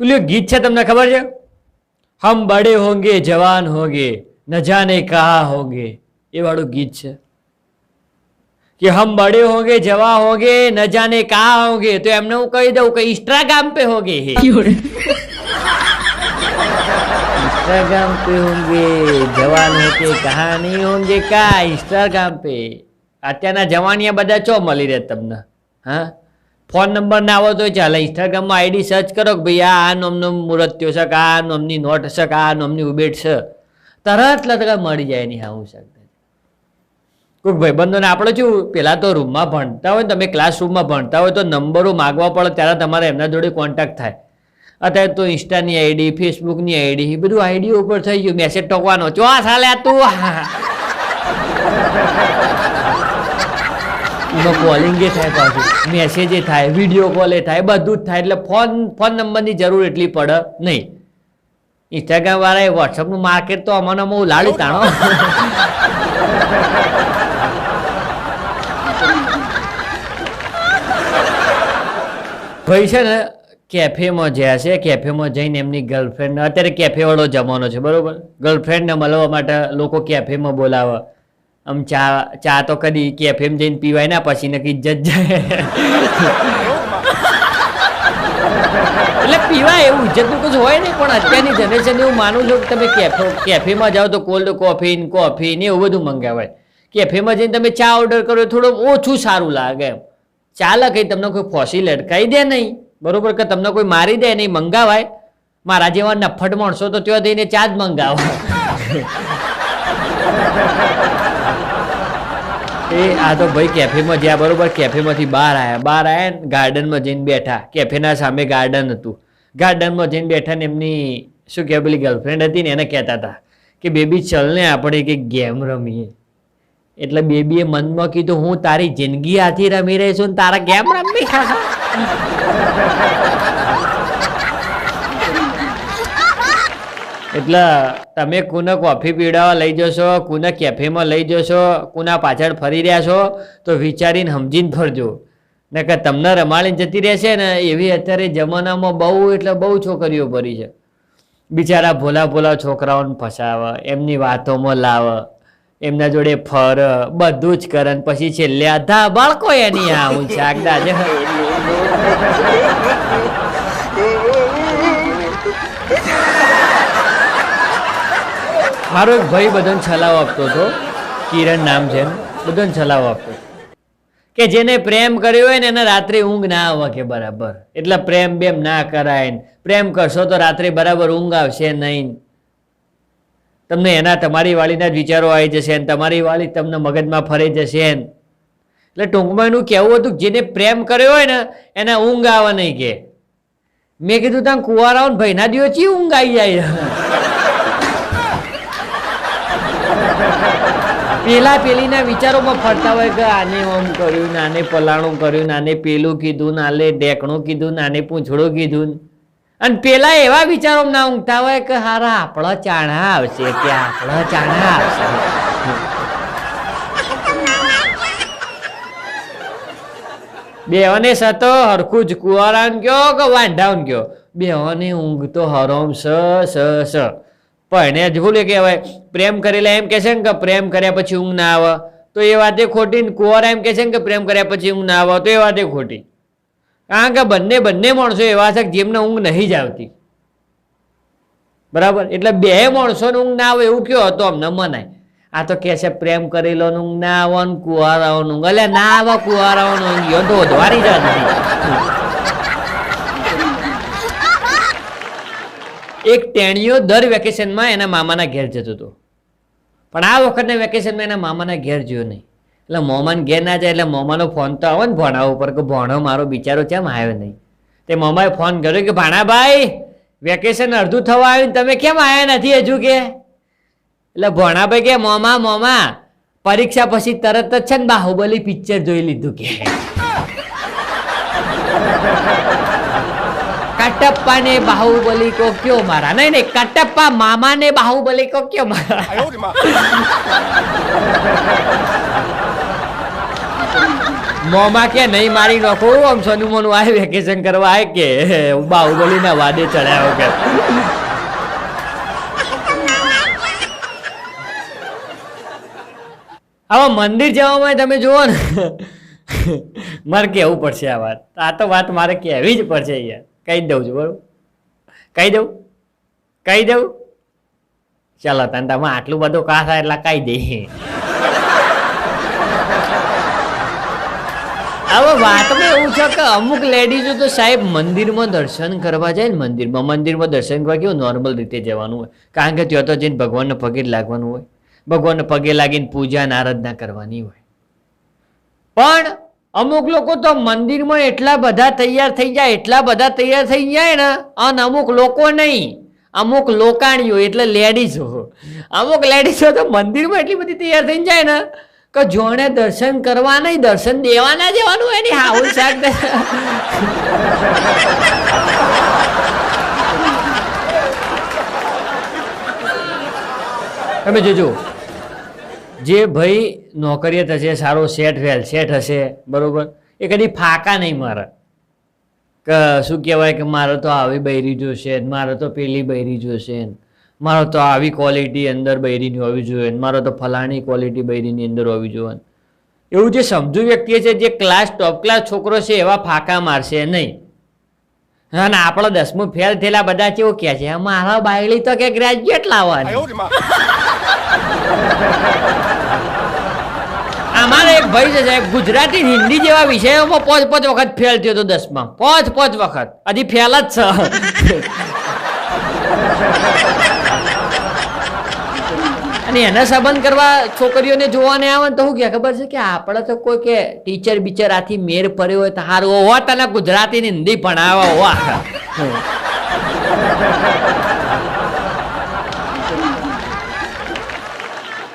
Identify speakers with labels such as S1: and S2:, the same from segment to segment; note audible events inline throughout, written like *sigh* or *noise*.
S1: પેલું એક ગીત છે તમને ખબર છે હમ બડે હોંગે જવાન હોંગે ન જાને કહા હોંગે એ વાળું ગીત છે કે હમ બડે હોંગે જવા હોંગે ન જાને કહા હોંગે તો એમને હું કહી દઉં કે ઇન્સ્ટાગ્રામ પે હોંગે હે इंस्टाग्राम पे होंगे जवान होके कहा नहीं होंगे કા ઇન્સ્ટાગ્રામ પે અત્યારના જવાનિયા બધા ચો મળી રહે તમને હા ફોન નંબર ના આવો તો ચાલે. ઇન્સ્ટાગ્રામમાં આઈડી સર્ચ કરો કે ભાઈ, આ નોમનો મુહૂર્ત થયો છે આ નોમની નોટ છે આ નોમની ઉબેટ છે. તરત લતકા મળી જાય નહીં હા હું શકતા કોઈક ભાઈબંધોને આપણે શું પહેલાં તો રૂમમાં ભણતા હોય તમે ક્લાસરૂમમાં ભણતા હોય તો નંબરો માગવા પડે ત્યારે તમારે એમના જોડે કોન્ટેક્ટ થાય. અત્યારે તો ઇન્સ્ટાની આઈડી ફેસબુકની આઈડી એ બધું આઈડી ઉપર થઈ ગયું. મેસેજ ટોકવાનો. ચો સાલે તું. *laughs* એમાં કોલિંગે થાય પાછું. મેસેજે થાય વીડિયો કોલે થાય, બધું જ થાય. એટલે ફોન ફોન નંબરની જરૂર એટલી પડે નહીં. ઇન્સ્ટાગ્રામ વાળાએ વોટ્સઅપનું માર્કેટ તો અમને બહુ લાડી તાણો ભાઈ છે ને કેફેમાં જ્યાં છે કેફેમાં જઈને એમની ગર્લફ્રેન્ડ અત્યારે કેફે વાળો જમાનો છે, બરોબર? ગર્લફ્રેન્ડને મળવા માટે લોકો કેફેમાં બોલાવે. આમ ચા ચા તો કદી કેફેમાં જઈને પીવાય ના, પછી નક્કી જ જાય. એટલે પીવાય એવું ઇજ્જતનું કશું હોય નહીં, પણ અત્યારની જનરેશન એવું માનું છું કે તમે કેફે કેફેમાં જાઓ તો કોલ્ડ કોફી ને કોફી ને એવું બધું મંગાવાય. કેફેમાં જઈને તમે ચા ઓર્ડર કરો, થોડું ઓછું સારું લાગે એમ. ચાલે કંઈ તમને કોઈ ફોસી લટકાઈ દે નહીં. બરોબર કે તમને કોઈ મારી દે નહીં, મંગાવાય. મારા જેવા નફટ માણસો તો ત્યાં જઈને ચા જ મંગાવો. એ આ તો ભાઈ કેફેમાં જ્યાં બરોબર કેફેમાંથી બહાર આવ્યા બહાર આવ્યા ને ગાર્ડનમાં જઈને બેઠા. કેફેના સામે ગાર્ડન હતું. ગાર્ડનમાં જઈને બેઠા ને એમની શું કહેવાય, પેલી ગર્લફ્રેન્ડ હતી ને એને કહેતા હતા કે, બેબી, ચલ ને આપણે કે ગેમ રમીએ. એટલે બેબીએ મનમાં કીધું, હું તારી જિંદગી આથી રમી રહી છું તારા ગેમ રમી એટલે તમે કોને કોફી પીવડાવવા લઈ જશો, કોને કેફેમાં લઈ જશો, કોના પાછળ ફરી રહ્યા છો, તો વિચારીને સમજીને ફરજો. ને કે તમને રમાડીને જતી રહેશે ને એવી અત્યારે જમાનામાં બહુ એટલે બહુ છોકરીઓ ભરી છે. બિચારા ભોલા ભોલા છોકરાઓને ફસાવે, એમની વાતોમાં લાવે, એમના જોડે ફર, બધું જ કરે પછી છેલ્લે અધા બાળકો એની આ હું શાકદા છે. મારો એક ભાઈ બધાને છલાવ આપતો હતો, કિરણ નામ છે. બધાને છલાવ આપતો કે જેને પ્રેમ કર્યો હોય ને એને રાત્રે ઊંઘ ના આવે કે બરાબર. એટલે પ્રેમ બેમ ના કરાય. પ્રેમ કરશો તો રાત્રે બરાબર ઊંઘ આવશે નહીં. તમને એના તમારી વાળીના જ વિચારો આવી જશે ને, તમારી વાળી તમને મગજમાં ફરી જશે ને. એટલે ટૂંકમાં એનું કહેવું હતું જેને પ્રેમ કર્યો હોય ને, એને ઊંઘ આવે નહીં કે. મેં કીધું તમે કુવારાઓ ભાઈના દિવસ ઊંઘ આવી જાય? પેલા પેલીના વિચારોમાં ફરતા હોય કે આને ઓમ કર્યું નાને પલાણું કર્યું નાને પેલું કીધું નાલે ડેકણું કીધું નાને પૂંછડું કીધું. અને પેલા એવા વિચારો ના ઊંઘતા હોય કે હારા, આપણા ચાણા આવશે, કે આપણા ચાણા આવશે. બેઓને સતો હરખું જ કુવારાન ગયો કે વાંઢાውን ગયો? બેઓને ઊંઘ તો હરોમ સ સ સ. પણ જ ભૂલે કહેવાય. પ્રેમ કરેલા એમ કહે છે ને કે પ્રેમ કર્યા પછી ઊંઘ ના આવે. તો એ વાતે ખોટી ને કુંવર એમ કહે છે ને કે પ્રેમ કર્યા પછી ઊંઘ ના આવે. તો એ વાતે ખોટી. કારણ કે બંને બંને માણસો એવા છે કે જેમને ઊંઘ નહીં જ આવતી. બરાબર? એટલે બે માણસોને ઊંઘ ના આવે એવું કયો હતો અમને મનાય. આ તો કહે છે પ્રેમ કરેલો ઊંઘ ના આવે ને કુંવારાઓનું એટલે ના આવે કુંવારાઓનું ઊંઘ. તો વધવાની જ નથી. એક ટેણીઓ દર વેકેશનમાં એના મામાના ઘેર જતો હતો. પણ આ વખતના વેકેશનમાં એના મામાના ઘેર જોયો નહીં. એટલે મોમાન ઘેર ના જાય એટલે મોમાનો ફોન તો આવે ને ભણા ઉપર કે ભણો મારો બિચારો કેમ આવ્યો નહીં. તે મોમાએ ફોન કર્યો કે ભાણાભાઈ, વેકેશન અડધું થવા આવ્યું તમે કેમ આવ્યા નથી હજુ કે? એટલે ભણાભાઈ કે, મોમા મોમા, પરીક્ષા પછી તરત જ છે ને બાહુબલી પિક્ચર જોઈ લીધું કે. કટપ્પા ને બાહુબલી કો કયો મારા? નહીં નહીં કટપ્પા મામા ને બાહુબલી કો ક્યો મારા? મોમા કે નહીં મારી નાખો આમ સોનું મોનું આવે વેકેશન કરવા આવે કે? બાહુબલી ના વાદે ચડાયો કે. આવા મંદિર જવામાં તમે જુઓ ને. મારે કેવું પડશે આ વાત? આ તો વાત મારે કહેવી જ પડશે યાર. કહી દઉં છું, બરોબર? કહી દઉં કહી દઉં ચાલો, તને તમે આટલું બધું કાસ એટલે કહી દઈએ હવે વાતમાં એવું છે કે અમુક લેડીઝો તો સાહેબ મંદિરમાં દર્શન કરવા જાય ને મંદિરમાં. મંદિરમાં દર્શન કરવા કેવું નોર્મલ રીતે જવાનું હોય. કારણ કે ત્યાં તો જઈને ભગવાનને પગે લાગવાનું હોય. ભગવાનને પગે લાગીને પૂજા આરાધના કરવાની હોય. પણ અમુક લોકો તો મંદિરમાં એટલા બધા તૈયાર થઈ જાય, એટલા બધા તૈયાર થઈ જાય ને, અને અમુક લોકો નહીં. અમુક લોકાણીઓ, એટલે લેડીઝો. અમુક લેડીઝો તો મંદિરમાં એટલી બધી તૈયાર થઈ જાય ને, કે જોણે દર્શન કરવા નહીં, દર્શન દેવાના જવાનું એની હાઉલ શાક તમે જોજો, જે ભાઈ નોકરીએ હશે સારો સેટ વેલ સેટ હશે બરાબર? એ કદી ફાકા નહીં મારે. કે શું કહેવાય કે મારે તો આવી બૈરી જોશે મારે તો પેલી બૈરી જોશે મારો તો આવી ક્વોલિટી અંદર બૈરીની હોવી જોઈએ મારો તો ફલાણી ક્વોલિટી બૈરીની અંદર હોવી જોઈએ એવું જે સમજુ વ્યક્તિ છે જે ક્લાસ ટોપ ક્લાસ છોકરો છે એવા ફાકા મારશે નહીં. અને આપણો દસમું ફેલ થયેલા બધા કેવું કે છે મારા બાયડી તો કે ગ્રેજ્યુએટ લાવવાની. *laughs* અમારે એક ભાઈ છે ગુજરાતી હિન્દી જેવા વિષયોમાં પાંચ પાંચ વખત ફેલ થયો હતો દસમાં. પાંચ પાંચ વખત. હજી ફેલ જ છે. અને એના સંબંધ કરવા છોકરીઓને જોવાને આવે ને તો શું કે ખબર છે કે આપણે તો કોઈ કે ટીચર બીચર આથી મેર પડ્યો હોય તો હારું. હોવા તને ગુજરાતી હિન્દી ભણાવવા હોવા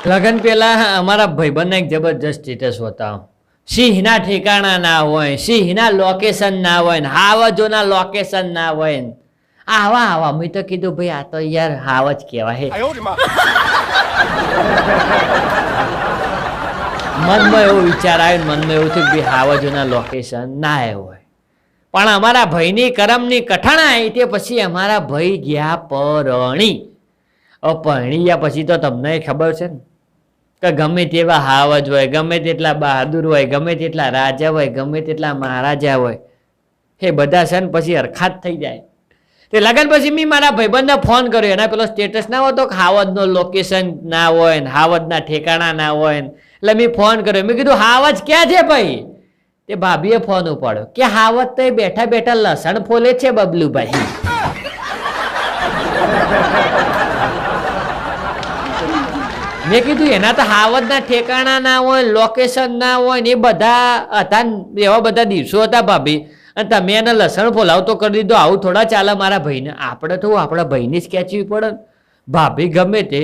S1: લગ્ન પહેલાં અમારા ભાઈબંધને એક જબરજસ્ત સ્ટેટસ બતાવો. સિંહના ઠેકાણા ના હોય સિંહના લોકેશન ના હોય ને હાવજોના લોકેશન ના હોય ને. આવા આવા મેં તો કીધું ભાઈ આ તો યાર હાવ જ કહેવાય મનમાં એવો વિચાર આવ્યો મનમાં એવું થયું કે હાવજોના લોકેશન ના એ હોય. પણ અમારા ભાઈની કરમની કઠણા આવી તે પછી અમારા ભાઈ ગયા પરણી. પરણી ગયા પછી તો તમને ખબર છે ને કે ગમે તેવા હાવજ હોય, ગમે તેટલા બહાદુર હોય, ગમે તેટલા રાજા હોય, ગમે તેટલા મહારાજા હોય, એ બધા છે ને પછી હરખાત થઈ જાય. તે લગન પછી મેં મારા ભાઈબંધને ફોન કર્યો, એના પેલો સ્ટેટસ ના હોતો કે હાવજનો લોકેશન ના હોય ને, હાવજના ઠેકાણા ના હોય ને, એટલે મેં ફોન કર્યો. મેં કીધું, હાવજ ક્યાં છે ભાઈ? તે ભાભીએ ફોન ઉપાડ્યો, કે હાવજ તો બેઠા બેઠા લસણ ફોલે છે બબલુભાઈ. મેં કીધું એના તો હાવજના ઠેકાણા ના હોય લોકેશન ના હોય ને એ બધા હતા એવા બધા દિવસો હતા ભાભી. અને તમે એને લસણ ફોલાવતો કરી દીધો. આવું થોડા ચાલે મારા ભાઈને. આપણે તો આપણા ભાઈને જ ખેંચવી પડે ભાભી ગમે તે,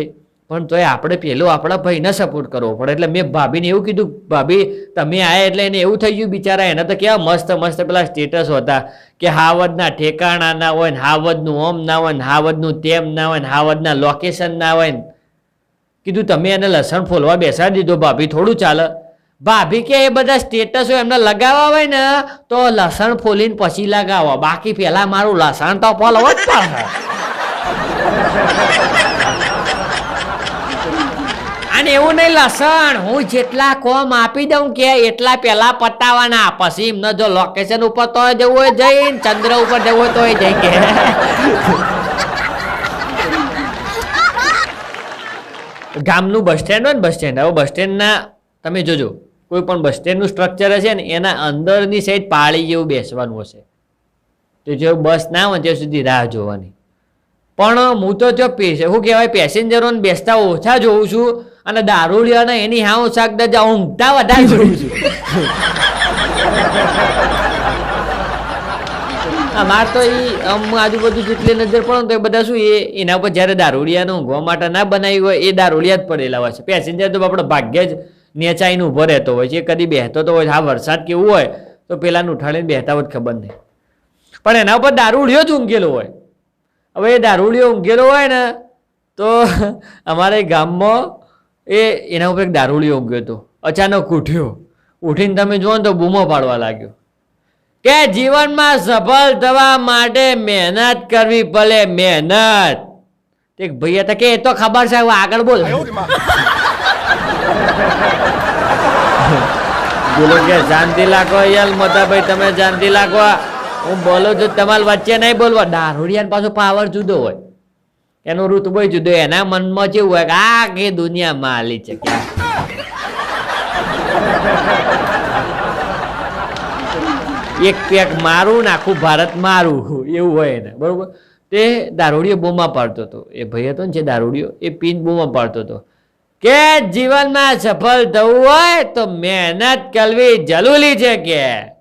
S1: પણ તોય આપણે પેલો આપણા ભાઈને સપોર્ટ કરવો પડે. એટલે મેં ભાભીને એવું કીધું, ભાભી, તમે આયા એટલે એને એવું થઈ ગયું બિચારા, એને તો કેવા મસ્ત મસ્ત પેલા સ્ટેટસ હતા કે હાવદના ઠેકાણા ના હોય ને હાવદનું ઓમ ના હોય ને હાવદનું તેમ ના હોય ને હાવદના લોકેશન ના હોય ને. કીધું, તમે એને લસણ ફોલવા બેસાડી દીધો, ભાભી, થોડું ચાલે. ભાભી કે એ બધા સ્ટેટસો એમને લગાવવા હોય ને, તો લસણ ફોલીને પછી લગાવો. બાકી પેલા મારું લસણ તો ફોલવો જ પડે અને એવું નહીં, લસણ હું જેટલા કોમ આપી દઉં કે એટલા પેલા પતાવાના. પછી એમને જો લોકેશન ઉપર તો જવું હોય જઈને, ચંદ્ર ઉપર જવું હોય તો જઈ કે ગામનું બસ સ્ટેન્ડ હોય ને બસ સ્ટેન્ડ. હવે બસ સ્ટેન્ડના, તમે જોજો, કોઈ પણ બસ સ્ટેન્ડનું સ્ટ્રક્ચર હશે ને, એના અંદરની સાઈડ પાળી જેવું બેસવાનું હશે. તો જો બસ ના હોય ત્યાં સુધી રાહ જોવાની. પણ હું તો જો શું કહેવાય પેસેન્જરોને બેસતા ઓછા જોઉં છું અને દારૂડિયાને એની હા ઓછા દજા ઊંઘતા વધારે જોઉં છું. *laughs* અમાર તો એ આમ આજુબાજુ જેટલી નજર પડે તો એ બધા શું એ એના ઉપર જ્યારે દારૂડિયાને ઊંઘવા માટે ના બનાવી હોય, એ દારૂડિયા જ પડેલા હોય છે. પેસેન્જર તો આપણો ભાગ્ય જ નેચાઈને ઊભો રહેતો હોય છે. એ કદી બેહતો તો હોય હા વરસાદ કેવું હોય તો પેલાને ઉઠાડીને બેહતા હોય ખબર નહીં. પણ એના ઉપર દારૂડિયો જ ઊંઘેલો હોય. હવે એ દારૂડિયો ઊંઘેલો હોય ને તો *laughs* અમારે ગામમાં એ એના ઉપર એક દારૂડિયો ઊંઘ્યો હતો. અચાનક ઉઠ્યો. ઉઠીને તમે જુઓ ને તો બૂમો પાડવા લાગ્યો. કે જીવનમાં સફળ થવા માટે મહેનત કરવી પડે મહેનત. એક ભાઈ હતા કે એ તો ખબર છે આગળ બોલ. બોલો કે શાંતિ લાગો યાર મોટાભાઈ તમે શાંતિ લાગો. હું બોલું છું તમારી વચ્ચે નહીં બોલવા. દારૂડિયાનો પાછો પાવર જુદો હોય. એનો રૂતબો જુદો હોય. એના મનમાં કેવું હોય કે આ કે દુનિયા માલી છે. એક પેક મારું ને આખું ભારત મારું એવું હોય ને બરોબર? તે દારૂડિયો બોમા પાડતો હતો. એ ભાઈ હતો ને જે દારૂડિયો, એ પીન બોમા પાડતો હતો. કે જીવનમાં સફળ થવું હોય તો મહેનત કરવી જરૂરી છે કે?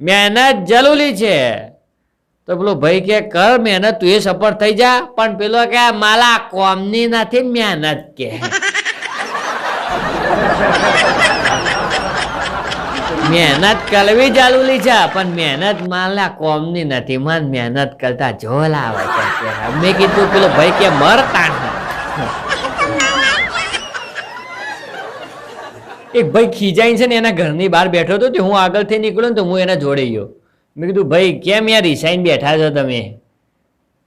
S1: મહેનત જરૂરી છે. તો પેલો ભાઈ કે, કર મહેનત, તું એ સફળ થઈ જા. પણ પેલો કે, માલા, કોમની નથી મહેનત કે? મહેનત કરવી જરૂરી છે, પણ મહેનત માલા કોમની નથી. મન મહેનત કરતા જોલ આવે છે. મેં કીધું પેલો ભાઈ કે મરતા. એક ભાઈ ખીજાઈ છે ને એના ઘરની બહાર બેઠો હતો હું આગળથી નીકળ્યો ને તો હું એના જોડે ગયો. મેં કીધું, ભાઈ, કેમ યાર રિસાઈન બેઠા છો તમે?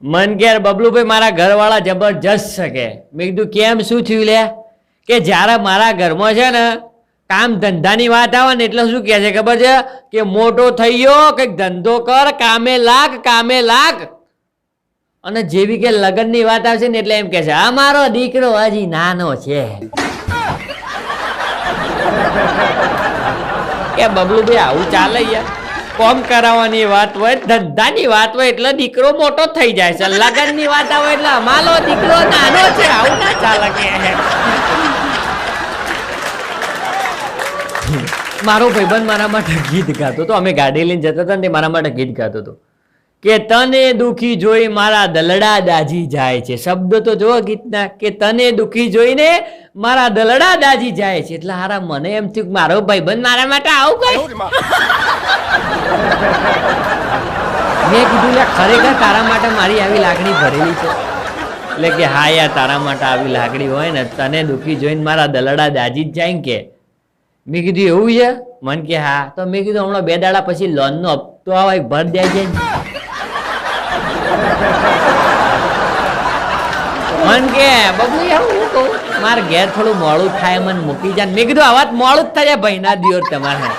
S1: મન કે યાર બબલુભાઈ, મારા ઘરવાળા જબરજસ્ત છે કે. મેં કીધું, કેમ? શું થયું લે કે જ્યારે મારા ઘરમાં છે ને કામ ધંધાની વાત આવે ને એટલે શું કહે છે ખબર છે? કે મોટો થઈ ગયો, કંઈક ધંધો કર, કામે લાગ કામે લાગ. અને જેવી કે લગ્નની વાત આવશે ને એટલે એમ કહે છે આ મારો દીકરો હજી નાનો છે. *laughs* કે બબલુભાઈ, આવું ચાલે યાર. કોમ કરાવવાની વાત હોય, ધંધાની વાત હોય એટલે દીકરો મોટો થઈ જાય છે. લગ્નની વાત આવે એટલે અમારો દીકરો નાનો છે, આવું ના ચાલે મારો ભાઈબંધ મારા માટે ગીત ગાતો હતો. અમે ગાડી લઈને જતા હતા ને મારા માટે ગીત ગાતો હતો. કે તને દુખી જોઈ મારા દલડા દાજી જાય છે. શબ્દ તો જો ગીતના કે તને દુખી જોઈને મારા દલડા દાજી જાય છે. એટલે હારા મને એમ થયું કે મારો ભાઈબંધ મારા માટે આવું કઈ મેં કીધું ખરેખર તારા માટે મારી આવી લાગણી ભરેલી છે. એટલે કે હા યાર તારા માટે આવી લાગણી હોય ને તને દુખી જોઈને મારા દલડા દાજી જ જાય ને કે મેં કીધું એવું છે? મન કે હા. તો મેં કીધું હમણાં બે દાડા પછી લોનનો હપ્તો આવે ભર દે છે. મન કે બબુ હું કહું? મારે ઘેર થોડું મોડું થાય મને મૂકી જાય મેં કીધું આવા મોડું જ થાય ભાઈ ના દિયોર તમારે.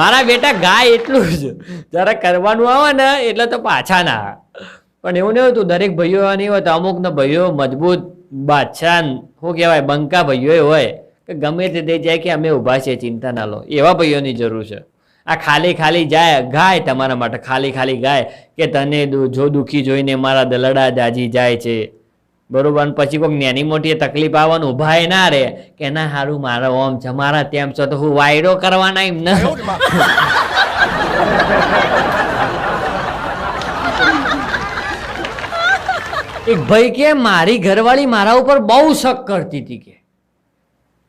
S1: મારા બેટા ગાય એટલું જ. જરા કરવાનું આવે ને એટલે તો પાછા ના આવે. પણ એવું નહીં હોતું દરેક ભાઈઓ નહીં હોતા અમુક ના ભાઈઓ મજબૂત બાદશાહ શું કહેવાય બંકા ભાઈઓ હોય કે ગમે તે દઈ જાય કે અમે ઊભા છીએ ચિંતા ના લો. એવા ભાઈઓની જરૂર છે. આ ખાલી ખાલી જાય ગાય તમારા માટે ખાલી ખાલી ગાય કે તને જો દુઃખી જોઈને મારા દલડા દાજી જાય છે. બરોબર? અને પછી કોઈક નાની મોટી તકલીફ આવવાનું ઊભા ના રે કે ના સારું મારા ઓમ છે મારા તેમ છો તો હું વાયરો કરવાના એમ ના *laughs* એક ભાઈ કે, મારી ઘરવાળી મારા ઉપર બહુ શક કરતી હતી કે.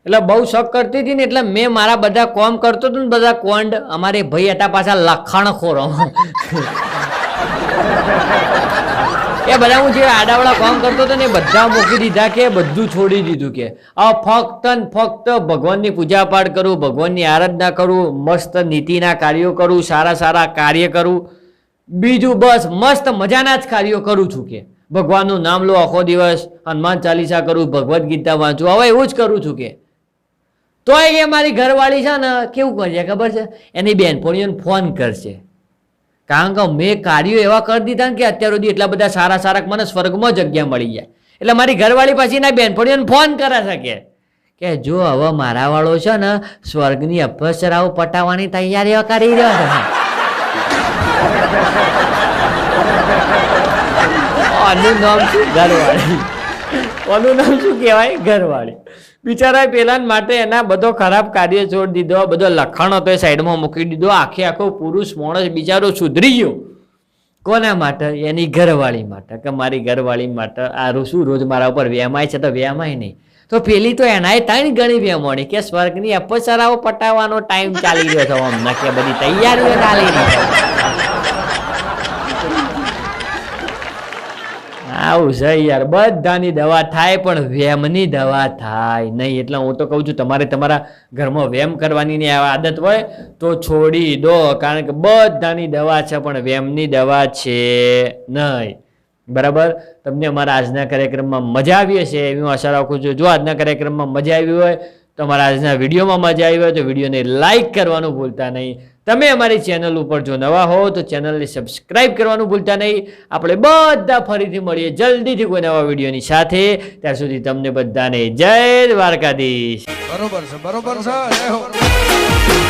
S1: એટલે બહુ શક કરતી હતી ને એટલે મેં મારા બધા કોમ કરતો હતો ને બધા કોંડ, અમારે ભાઈ હતા પાછા લખાણ ખોરો એ બધા હું જે આડાવાળા કોમ કરતો હતો ને બધા મૂકી દીધા કે, બધું છોડી દીધું કે. આ ફક્ત ને ફક્ત ભગવાનની પૂજા પાઠ કરું, ભગવાનની આરાધના કરું, મસ્ત નીતિના કાર્યો કરું, સારા સારા કાર્ય કરું. બીજું બસ મસ્ત મજાના જ કાર્યો કરું છું કે. ભગવાનનું નામ લો આખો દિવસ, હનુમાન ચાલીસા કરું, ભગવદ્ ગીતા વાંચું. હવે એવું જ કરું છું કે તોય એ મારી ઘરવાળી છે ને, કેવું કરશે ખબર છે? એની બેનપણીઓને ફોન કરશે. કારણ કે મેં કાર્યો એવા કરી દીધા ને કે અત્યાર સુધી એટલા બધા સારા સારા મને સ્વર્ગમાં જગ્યા મળી જાય. એટલે મારી ઘરવાળી પછી ના બેનપણીઓને ફોન કરે છે કે કે જો હવે મારા વાળો છે ને, સ્વર્ગની અપસરાઓ પટાવવાની તૈયારીઓ કરી રહ્યો છે. આનું નામ શું? ઘરવાળી. *laughs* આનું નામ શું કહેવાય? ઘરવાળી. બિચારા પેલા માટે એના બધો ખરાબ કાર્ય છોડી દીધો બધો લખાણ હતો એ સાઈડમાં મૂકી દીધો આખે આખો પુરુષ માણસ બિચારો સુધરી ગયો. કોના માટે? એની ઘરવાળી માટે. કે મારી ઘરવાળી માટે આ શું રોજ મારા ઉપર વેમાય છે તો વેમાય નહીં. તો પેલી તો એનાય ત્રણ ગણી વ્યામણી કે સ્વર્ગની અપસરાઓ પટાવવાનો ટાઈમ ચાલી રહ્યો હતો અમને કે બધી તૈયારીઓ ચાલી રહી છે આ આવું છે યાર, બધાની દવા થાય પણ વેમની દવા થાય. નહીં, એટલે હું તો કહું છું, તમારે તમારા ઘરમાં વેમ કરવાની ની આદત હોય તો છોડી દો, કારણ કે બધાની દવા છે પણ વેમની દવા છે નહીં. બરાબર? તમને અમારા આજના કાર્યક્રમમાં મજા આવી હશે, એવી હું આશા રાખું છું. જો આજના કાર્યક્રમમાં મજા આવી હોય તો અમારા આજના વિડીયોમાં મજા આવી હોય તો વિડીયોને લાઇક કરવાનું ભૂલતા નહીં. તમે અમારી ચેનલ ઉપર જો નવા હો તો ચેનલને સબસ્ક્રાઇબ કરવાનું ભૂલતા નહીં. આપણે બધા ફરીથી મળીએ જલ્દીથી કોઈ નવા વિડીયોની સાથે. ત્યાં સુધી તમને બધાને જય દ્વારકાધીશ.
S2: બરોબર છે બરોબર છે